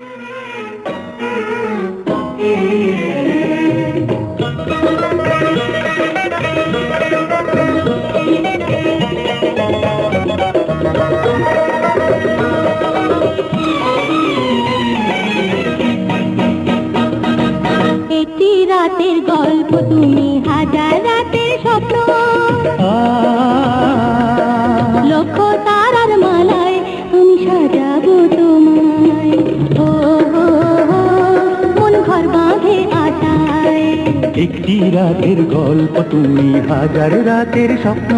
একটি রাতের গল্প তুমি হাজার রাতের একটি রাতের গল্প, তুমি হাজার রাতের স্বপ্ন।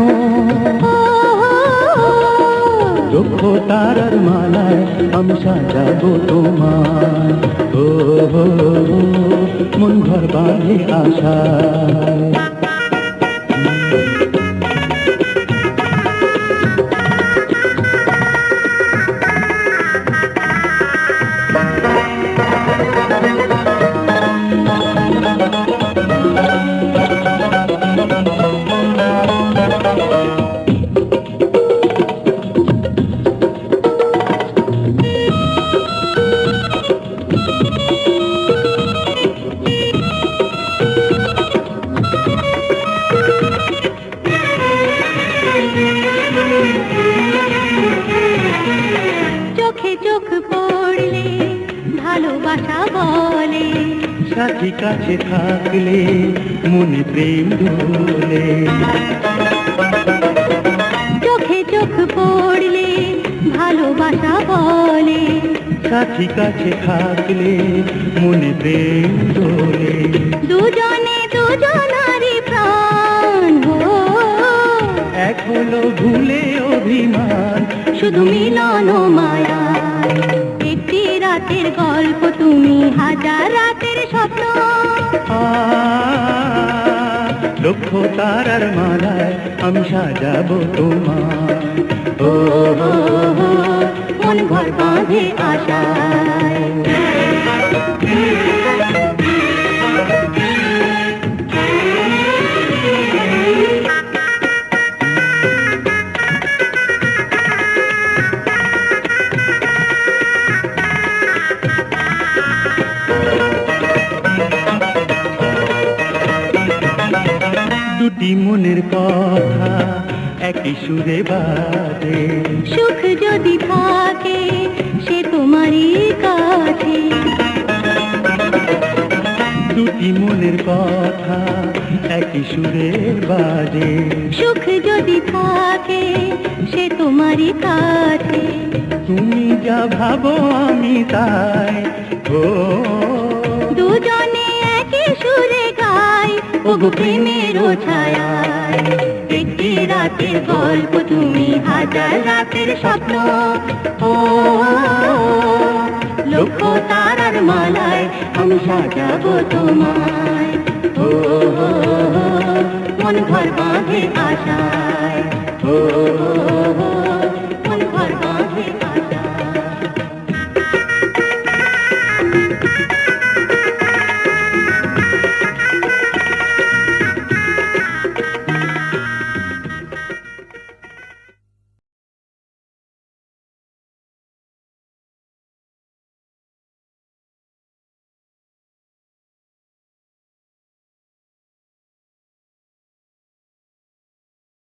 দুঃখ তারার মালায় আমি সাজাবো তোমার ও মন ঘর বাঁধে আশায়। চোখে পড়লে ভালোবাসা বলে। সাথী কাছে থাকলে মনে প্রেম দোলে চোখে চোখ পড়লে ভালোবাসা বলে। সাথী কাছে থাকলে মনে প্রেম দোলে দুজনে দুজনারই প্রাণ এক হলো ভুলে অভিমান শুধু মিলন মায়া। একটি রাতের গল্প তুমি হাজার রাতের স্বপ্ন। লক্ষ তারার মালায় আমি সাজাবো তোমার ও মন ঘর বাঁধে আশায় দুটি মনের কথা একই সুরে বাজে। সুখ যদি থাকে সে তোমারই কাছে। দুটি মনের কথা একই সুরে বাজে। সুখ যদি থাকে সে তোমারই কাছে। তুমি যা ভাবো আমি তাই ও। দুজনে ওগো প্রেমের ছায়ায়। একটি রাতের গল্প তুমি হাজার রাতের স্বপ্ন। ও লক্ষ তারার মালায় আমি সাজাবো তোমায়। ও, মন ঘর বাঁধে আশায়। ও